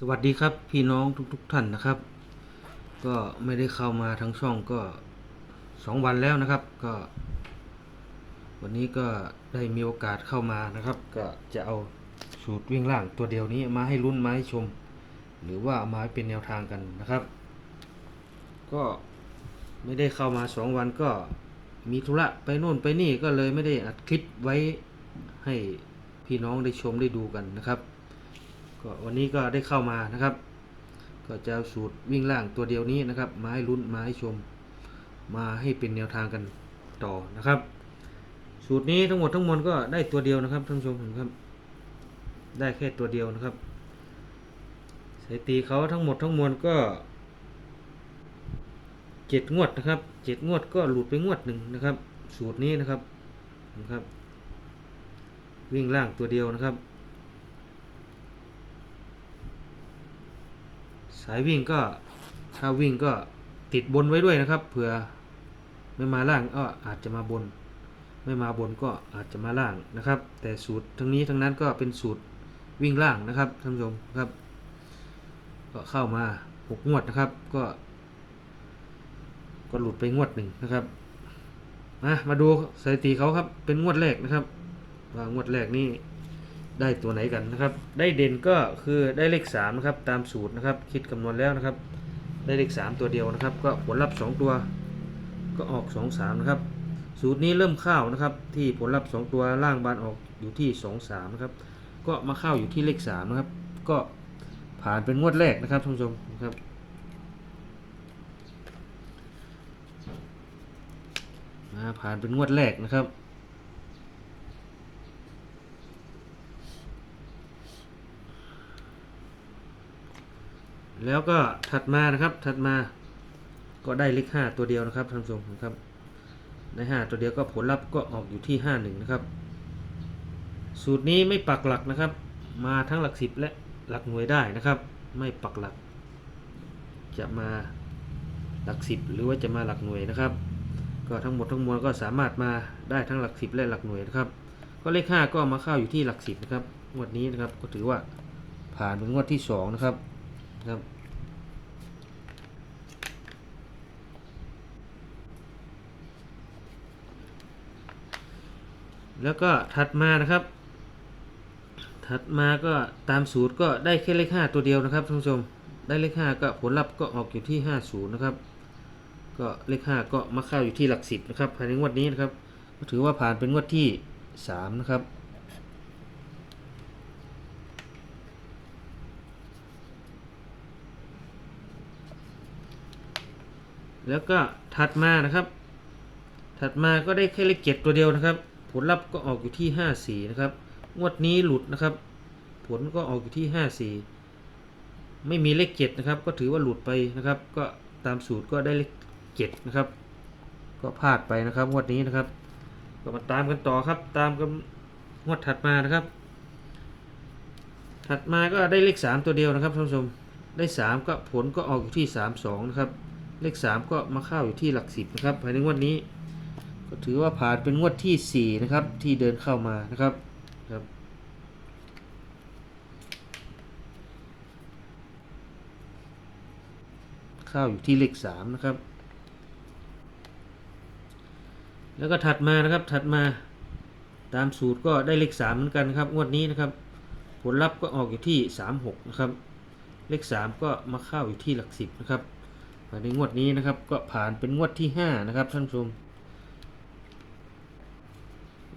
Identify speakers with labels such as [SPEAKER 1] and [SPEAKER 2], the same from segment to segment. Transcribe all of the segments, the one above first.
[SPEAKER 1] สวัสดีครับพี่น้องทุกๆทท่านนะครับ ก็ไม่ได้เข้ามาทั้งช่องก็สองวันแล้วนะครับ ก็ วันนี้ก็ได้มีโอกาสเข้ามานะครับ ก็จะเอาสูตรวิ่งล่างตัวเดียวนี้มาให้รุ่นมาให้ชม หรือว่ามาให้เป็นแนวทางกันนะครับ ก็ไม่ได้เข้ามาสองวันก็มีธุระไปโน่นไปนี่ก็เลยไม่ได้อัดคลิปไว้ให้พี่น้องได้ชมได้ดูกันนะครับ ก็วันนี้ก็ได้เข้ามานะครับ ก็จะเอาสูตรวิ่งล่างตัวเดียวนี้นะครับ มาให้ลุ้นมาให้ชม มาให้เป็นแนวทางกันต่อนะครับ สูตรนี้ทั้งหมดทั้งมวลก็ได้ตัวเดียวนะครับท่านผู้ชมครับ ได้แค่ตัวเดียวนะครับสถิติเขาทั้งหมดทั้งมวลก็เจ็ดงวดนะครับเจ็ดงวดก็หลุดไปงวดหนึ่งนะครับ สูตรนี้นะครับนะครับ วิ่งล่างตัวเดียวนะครับ สายวิ่งก็ถ้าวิ่งก็ติดบนไว้ด้วยนะครับ เผื่อไม่มาล่างก็อาจจะมาบน ไม่มาบนก็อาจจะมาล่างนะครับ แต่สูตรทั้งนี้ทั้งนั้นก็เป็นสูตรวิ่งล่างนะครับท่านผู้ชมครับ ก็เข้ามาหกงวดนะครับ ก็ ก็หลุดไปงวดหนึ่งนะครับมามาดูสถิติเขาครับเป็นงวดแรกนะครับว่างวดแรกนี่ ได้ตัวไหนกันนะครับ ได้เด่นก็คือได้เลข3นะครับตามสูตรนะครับ คิดคำนวณแล้วนะครับ ได้เลข 3 ตัวเดียวนะครับ ก็ผลลัพธ์2ตัวก็ออก 2 3 นะครับ สูตรนี้เริ่มเข้านะครับ ที่ผลลัพธ์2ตัวล่างบานออกอยู่ที่ 2 3 นะครับ ก็มาเข้าอยู่ที่เลข3นะครับ ก็ผ่านเป็นงวดแรกนะครับท่านผู้ชมนะครับมาผ่านเป็นงวดแรกนะครับ แล้วก็ถัดมานะครับถัดมาก็ได้เลขห้าตัวเดียวนะครับท่านผู้ชมนะครับได้ห้าตัวเดียวก็ผลลัพธ์ก็ออกอยู่ที่ห้าหนึ่งนะครับ สูตรนี้ไม่ปักหลักนะครับ มาทั้งหลักสิบและหลักหน่วยได้นะครับ ไม่ปักหลัก จะมาหลักสิบหรือว่าจะมาหลักหน่วยนะครับ ก็ทั้งหมดทั้งมวลก็สามารถมาได้ทั้งหลักสิบและหลักหน่วยนะครับก็เลขห้าก็มาเข้าอยู่ที่หลักสิบนะครับงวดนี้นะครับก็ถือว่าผ่านเป็นงวดที่สองนะครับนะครับ แล้วก็ถัดมานะครับ ถัดมาก็ตามสูตรก็ได้แค่เลขห้าตัวเดียวนะครับท่านผู้ชม ได้เลขห้าก็ผลลัพธ์ก็ออกอยู่ที่ห้าศูนย์นะครับ ก็เลขห้าก็มาเข้าอยู่ที่หลักสิบนะครับภายในงวดนี้นะครับ ก็ถือว่าผ่านเป็นงวดที่สามนะครับแล้วก็ถัดมานะครับ ถัดมาก็ได้แค่เลขเจ็ดตัวเดียวนะครับ ลลัพธ์ก็ออกอยู่ที่ห้าสี่นะครับ งวดนี้หลุดนะครับ ผลก็ออกอยู่ที่ห้าสี่ไม่มีเลขเจ็ดนะครับ ก็ถือว่าหลุดไปนะครับ ก็ตามสูตรก็ได้เลขเจ็ดนะครับ ก็พลาดไปนะครับงวดนี้นะครับ ก็มาตามกันต่อครับ ตามกันงวดถัดมานะครับ ถัดมาก็ได้เลขสามตัวเดียวนะครับท่านผู้ชม ได้สามก็ผลก็ออกอยู่ที่สามสองนะครับ เลขสามก็มาเข้าอยู่ที่หลักสิบนะครับภายในงวดนี้ ก็ถือว่าผ่านเป็นงวดที่สี่นะครับ ที่เดินเข้ามานะครับครับ เข้าอยู่ที่เลขสามนะครับ แล้วก็ถัดมานะครับถัดมาตามสูตรก็ได้เลขสามเหมือนกันครับงวดนี้นะครับ ผลลัพธ์ก็ออกอยู่ที่สามหกนะครับ เลขสามก็มาเข้าอยู่ที่หลักสิบนะครับในงวดนี้นะครับก็ผ่านเป็นงวดที่ห้านะครับท่านผู้ชม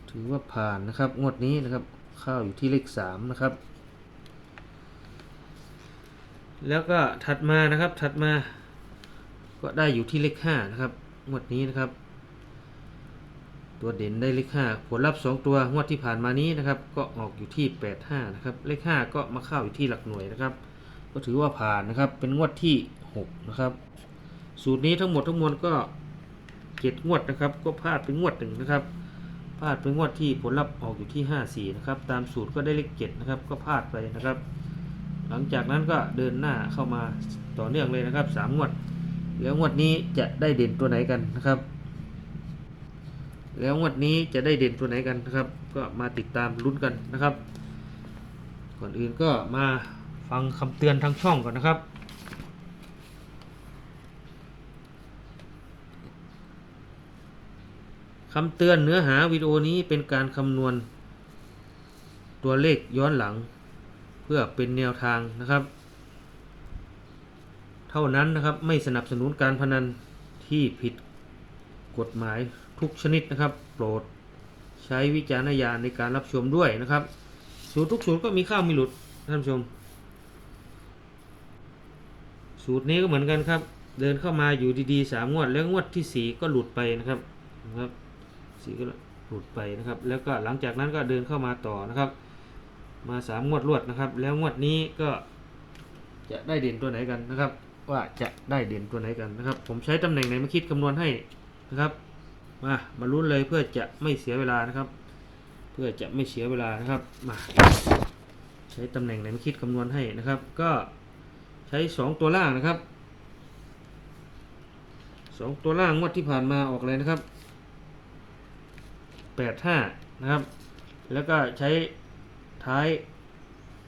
[SPEAKER 1] ถือว่าผ่านนะครับ งวดนี้นะครับเข้าอยู่ที่เลขสามนะครับ แล้วก็ถัดมานะครับถัดมา ก็ได้อยู่ที่เลขห้านะครับ งวดนี้นะครับ ตัวเด่นได้เลขห้าผลลัพธ์สองตัวงวดที่ผ่านมานี้นะครับ ก็ออกอยู่ที่แปดห้านะครับ เลขห้าก็มาเข้าอยู่ที่หลักหน่วยนะครับ ก็ถือว่าผ่านนะครับ เป็นงวดที่หกนะครับ สูตรนี้ทั้งหมดทั้งมวลก็เจ็ดงวดนะครับ ก็พลาดเป็นงวดหนึ่งนะครับ พลาดเป็นงวดที่ผลลัพธ์ออกอยู่ที่ห้าสี่นะครับ ตามสูตรก็ได้เลขเจ็ดนะครับ ก็พลาดไปนะครับ หลังจากนั้นก็เดินหน้าเข้ามาต่อเนื่องเลยนะครับสามงวด แล้วงวดนี้จะได้เด่นตัวไหนกันนะครับ แล้วงวดนี้จะได้เด่นตัวไหนกันนะครับ ก็มาติดตามลุ้นกันนะครับ ก่อนอื่นก็มาฟังคำเตือนทางช่องก่อนนะครับ คำเตือนเนื้อหาวิดีโอนี้เป็นการคำนวณ ตัวเลขย้อนหลัง เพื่อเป็นแนวทางนะครับ เท่านั้นนะครับไม่สนับสนุนการพนันที่ผิดกฎหมายทุกชนิดนะครับ โปรดใช้วิจารณญาณในการรับชมด้วยนะครับสูตรทุกสูตรก็มีข้าวมีหลุดท่านผู้ชม สูตรนี้ก็เหมือนกันครับ เดินเข้ามาอยู่ดีๆสามงวดแล้วงวดที่สี่ก็หลุดไปนะครับนะครับ สีก็หลุดไปนะครับ แล้วก็หลังจากนั้นก็เดินเข้ามาต่อนะครับ มาสามงวดรวดนะครับ แล้วงวดนี้ก็จะได้เด่นตัวไหนกันนะครับ ว่าจะได้เด่นตัวไหนกันนะครับ ผมใช้ตำแหน่งไหนมาคิดคำนวณให้นะครับ มามาลุ้นเลยเพื่อจะไม่เสียเวลานะครับ เพื่อจะไม่เสียเวลานะครับมาใช้ตำแหน่งไหนมาคิดคำนวณให้นะครับ ก็ใช้สองตัวล่างนะครับสองตัวล่างงวดที่ผ่านมาออกเลยนะครับ แปดห้านะครับ แล้วก็ใช้ท้าย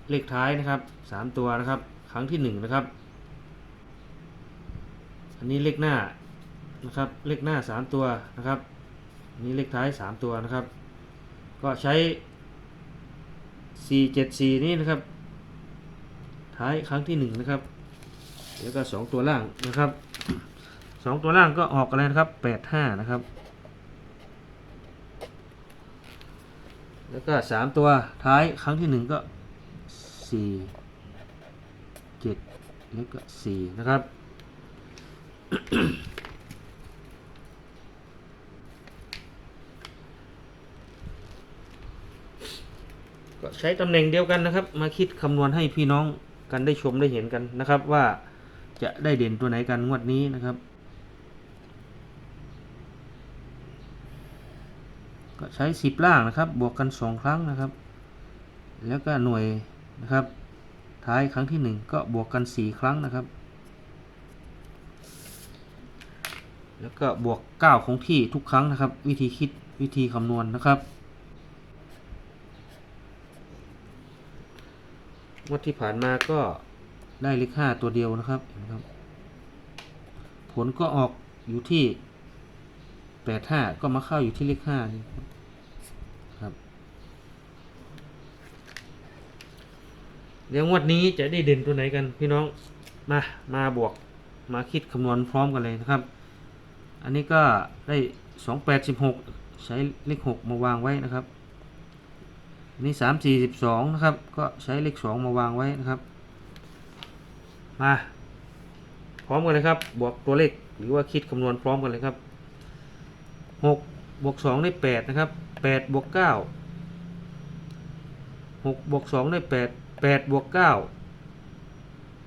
[SPEAKER 1] เลขท้ายนะครับสามตัวนะครับ ครั้งที่หนึ่งนะครับ อันนี้เลขหน้านะครับ เลขหน้าสามตัวนะครับอันนี้เลขท้ายสามตัวนะครับ ก็ใช้ 4 7 4 นี่นะครับ ท้ายครั้งที่ 1 นะครับ แล้วก็ 2 ตัวล่างนะครับ 2 ตัวล่างก็ออกอะไรนะครับ 8 5 นะครับ แล้วก็3ตัวท้ายครั้งที่1ก็4 7แล้วก็4นะครับ ก็ใช้ตำแหน่งเดียวกันนะครับ มาคิดคำนวณให้พี่น้องกันได้ชมได้เห็นกันนะครับ ว่าจะได้เด่นตัวไหนกันงวดนี้นะครับ ก็ใช้สิบล่างนะครับ บวกกันสองครั้งนะครับ แล้วก็หน่วยนะครับ ท้ายครั้งที่หนึ่งก็บวกกันสี่ครั้งนะครับ แล้วก็บวกเก้าคงที่ทุกครั้งนะครับ วิธีคิดวิธีคำนวณนะครับงวดที่ผ่านมาก็ได้เลขห้าตัวเดียวนะครับเห็นครับ ผลก็ออกอยู่ที่แปดห้าก็มาเข้าอยู่ที่เลขห้านี่ครับ เดี๋ยวงวดนี้จะได้เด่นตัวไหนกันพี่น้องมามาบวกมาคิดคำนวณพร้อมกันเลยนะครับ อันนี้ก็ได้สองแปดสิบหกใช้เลขหกมาวางไว้นะครับนี่สามสี่สิบสองนะครับ ก็ใช้เลขสองมาวางไว้นะครับ มาพร้อมกันเลยครับ บวกตัวเลขหรือว่าคิดคำนวณพร้อมกันเลยครับหกบวกสองได้แปดนะครับแปดบวกเก้าหกบวกสองได้แปด แปดบวกเก้า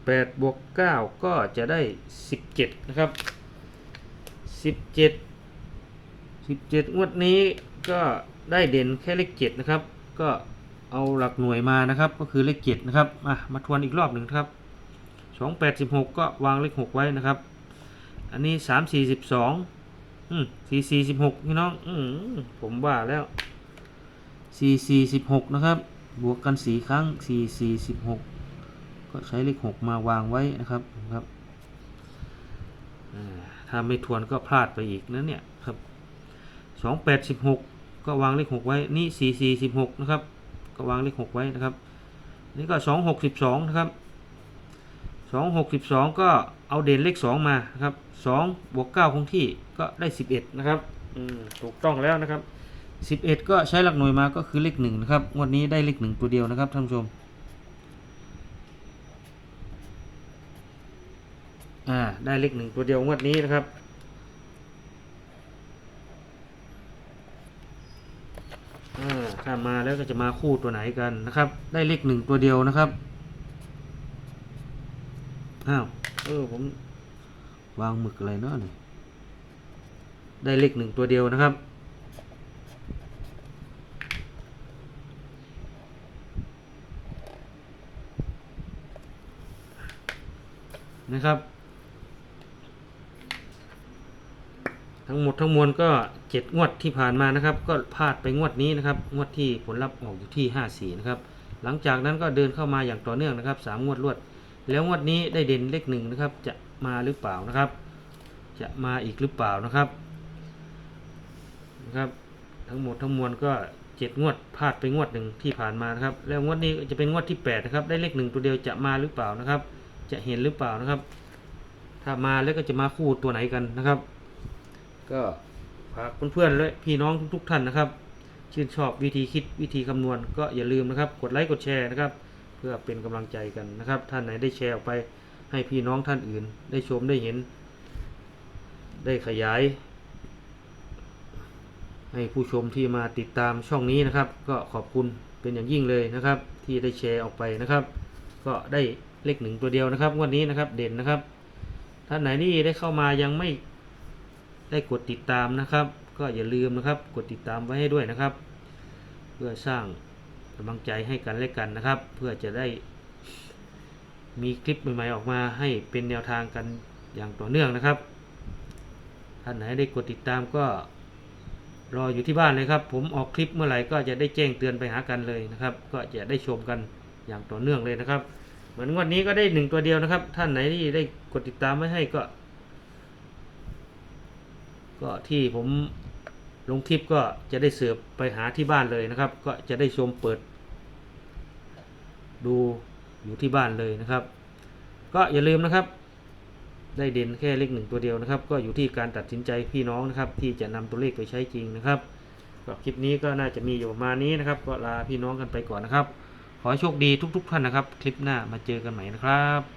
[SPEAKER 1] แปดบวกเก้าก็จะได้สิบเจ็ดนะครับสิบเจ็ดสิบเจ็ดงวดนี้ก็ได้เด่นแค่เลขเจ็ดนะครับ ก็เอาหลักหน่วยมานะครับ ก็คือเลขเจ็ดนะครับมามาทวนอีกรอบหนึ่งครับสองแปดสิบหกก็วางเลขหกไว้นะครับ อันนี้สามสี่สิบสองอืมสี่สี่สิบหกพี่น้อง อืมผมว่าแล้วสี่สี่สิบหกนะครับ บวกกันสี่ครั้งสี่สี่สิบหกก็ใช้เลขหกมาวางไว้นะครับครับถ้าไม่ทวนก็พลาดไปอีกนะเนี่ยครับสองแปดสิบหกก็วางเลขหกไว้นี่สี่สี่สิบหกนะครับ ก็วางเลขหกไว้นะครับ นี่ก็สองหกสิบสองนะครับสองหกสิบสองก็เอาเด่นเลขสองมานะครับสองบวกเก้าคงที่ก็ได้สิบเอ็ดนะครับถูกต้องแล้วนะครับ สิบเอ็ดก็ใช้หลักหน่วยมาก็คือเลขหนึ่งนะครับงวดนี้ได้เลขหนึ่งตัวเดียวนะครับท่านผู้ชมอ่าได้เลขหนึ่งตัวเดียวงวดนี้นะครับอ่าถ้ามาแล้วก็จะมาคู่ตัวไหนกันนะครับ ได้เลขหนึ่งตัวเดียวนะครับอ้าวเออผมวางหมึกอะไรเนาะนี่ได้เลขหนึ่งตัวเดียวนะครับ นะครับ ทั้งหมดทั้งมวลก็เจ็ดงวดที่ผ่านมานะครับ ก็พลาดไปงวดนี้นะครับ งวดที่ผลลัพธ์ออกอยู่ที่ห้าสี่นะครับ หลังจากนั้นก็เดินเข้ามาอย่างต่อเนื่องนะครับสามงวดรวด แล้วงวดนี้ได้เด่นเลขหนึ่งนะครับ จะมาหรือเปล่านะครับ จะมาอีกหรือเปล่านะครับนะครับ ทั้งหมดทั้งมวลก็เจ็ดงวดพลาดไปงวดหนึ่งที่ผ่านมานะครับ แล้วงวดนี้จะเป็นงวดที่แปดนะครับ ได้เลขหนึ่งตัวเดียวจะมาหรือเปล่านะครับ จะเห็นหรือเปล่านะครับ ถ้ามาแล้วก็จะมาคู่ตัวไหนกันนะครับ ก็ฝากเพื่อนๆและพี่น้องทุกๆท่านนะครับ ชื่นชอบวิธีคิดวิธีคำนวณก็อย่าลืมนะครับ กดไลค์กดแชร์นะครับ เพื่อเป็นกำลังใจกันนะครับ ท่านไหนได้แชร์ออกไปให้พี่น้องท่านอื่น ได้ชมได้เห็น ได้ขยาย ให้ผู้ชมที่มาติดตามช่องนี้นะครับ ก็ขอบคุณเป็นอย่างยิ่งเลยนะครับ ที่ได้แชร์ออกไปนะครับ ก็ได้ เลขหนึ่งตัวเดียวนะครับงวันนี้นะครับเด่นนะครับ ท่านไหนที่ได้เข้ามายังไม่ได้กดติดตามนะครับ ก็อย่าลืมนะครับ กดติดตามไว้ให้ด้วยนะครับ เพื่อสร้างกำลังใจให้กันและกันนะครับ เพื่อจะได้มีคลิปใหม่ๆออกมาให้เป็นแนวทางกันอย่างต่อเนื่องนะครับ ท่านไหนได้กดติดตามก็รออยู่ที่บ้านเลยครับ ผมออกคลิปเมื่อไหร่ก็จะได้แจ้งเตือนไปหากันเลยนะครับ ก็จะได้ชมกันอย่างต่อเนื่องเลยนะครับ เหมือนงวันนี้ก็ได้หนึ่งตัวเดียวนะครับ ท่านไหนที่ได้กดติดตามไว้ให้ก็ ก็ที่ผมลงคลิปก็จะได้เสิร์ฟไปหาที่บ้านเลยนะครับ ก็จะได้ชมเปิด ดูอยู่ที่บ้านเลยนะครับ ก็อย่าลืมนะครับ ได้เด่นแค่เลขหนึ่งตัวเดียวนะครับ ก็อยู่ที่การตัดสินใจพี่น้องนะครับ ที่จะนำตัวเลขไปใช้จริงนะครับก็คลิปนี้ก็น่าจะมีอยู่ประมาณนี้นะครับ ก็ลาพี่น้องกันไปก่อนนะครับ ขอให้โชคดีทุกๆท่านนะครับ คลิปหน้ามาเจอกันใหม่นะครับ